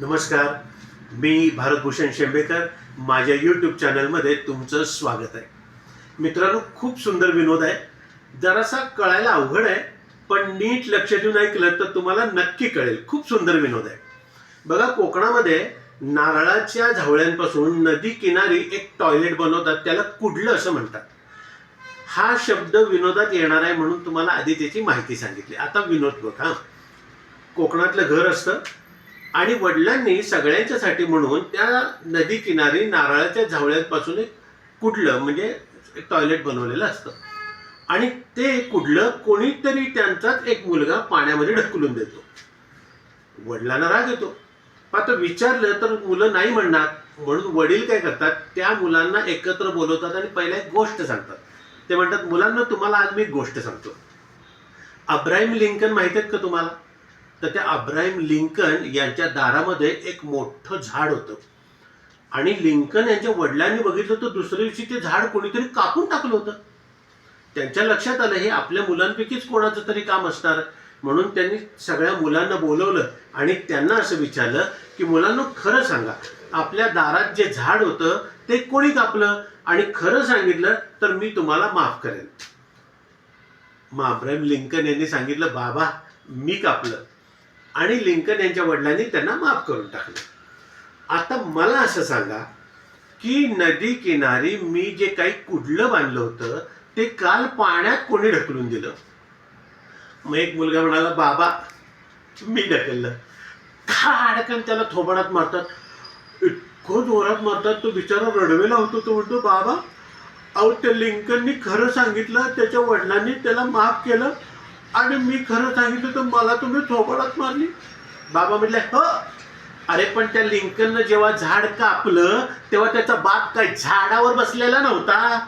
नमस्कार. मी भारतभूषण शेंबेकर. माझ्या यूट्यूब चॅनलमध्ये तुमचं स्वागत आहे. मित्रांनो खूप सुंदर विनोद आहे. जरासा कळायला अवघड आहे पण नीट लक्ष देऊन ऐकलं तर तुम्हाला नक्की कळेल. खूप सुंदर विनोद आहे. बघा कोकणामध्ये नारळाच्या झावळ्यांपासून नदी किनारी एक टॉयलेट बनवतात त्याला कुडलं असं म्हणतात. हा शब्द विनोदात येणार आहे म्हणून तुम्हाला आधी त्याची माहिती सांगितली. आता विनोद बघ. हां कोकणातलं घर असतं आणि वडिलांनी सगळ्यांच्यासाठी म्हणून त्या नदी किनारी नारळाच्या झावळ्यांपासून एक कुडलं म्हणजे एक टॉयलेट बनवलेलं असतं. आणि ते कुडलं कोणीतरी त्यांचाच एक मुलगा पाण्यामध्ये ढकलून देतो. वडिलांना राग येतो. आता विचारलं तर मुलं नाही म्हणणार. म्हणून वडील काय करतात? त्या मुलांना एकत्र बोलवतात आणि पहिला एक गोष्ट सांगतात. ते म्हणतात मुलांना तुम्हाला आज मी एक गोष्ट सांगतो. अब्राहिम लिंकन माहीत आहेत का तुम्हाला? तर त्या अब्राहिम लिंकन यांच्या दारामध्ये एक मोठं झाड होतं. आणि लिंकन यांच्या वडिलांनी बघितलं तर दुसऱ्या दिवशी ते झाड कोणीतरी कापून टाकलं होतं. त्यांच्या लक्षात आलं हे आपल्या मुलांपैकीच कोणाचं तरी काम असणार? म्हणून त्यांनी सगळ्या मुलांना बोलवलं आणि त्यांना असं विचारलं की मुलांना खरं सांगा आपल्या दारात जे झाड होतं ते कोणी कापलं? आणि खरं सांगितलं तर मी तुम्हाला माफ करेन. मग अब्राहिम लिंकन यांनी सांगितलं बाबा मी कापलं. आणि लिंकन यांच्या वडिलांनी त्यांना माफ करून टाकलं. आता मला असं सांगा की नदी किनारी मी जे काही कुडलं बांधलं होतं ते काल पाण्यात कोणी ढकलून दिलं? मग एक मुलगा म्हणाला बाबा मी ढकललं. का अडकन त्याला थोबाडात मारतात. इतकं जोरात मारतात तो बिचारा रडवेला होतो. तो म्हणतो बाबा अहो त्या लिंकननी खरं सांगितलं त्याच्या वडिलांनी त्याला माफ केलं आणि मी खरं सांगितलं तर मला तुम्ही थोबाडात मारली. बाबा म्हटले हो. अरे पण त्या लिंकननं जेव्हा झाड कापलं तेव्हा त्याचा बाप काय झाडावर बसलेला नव्हता?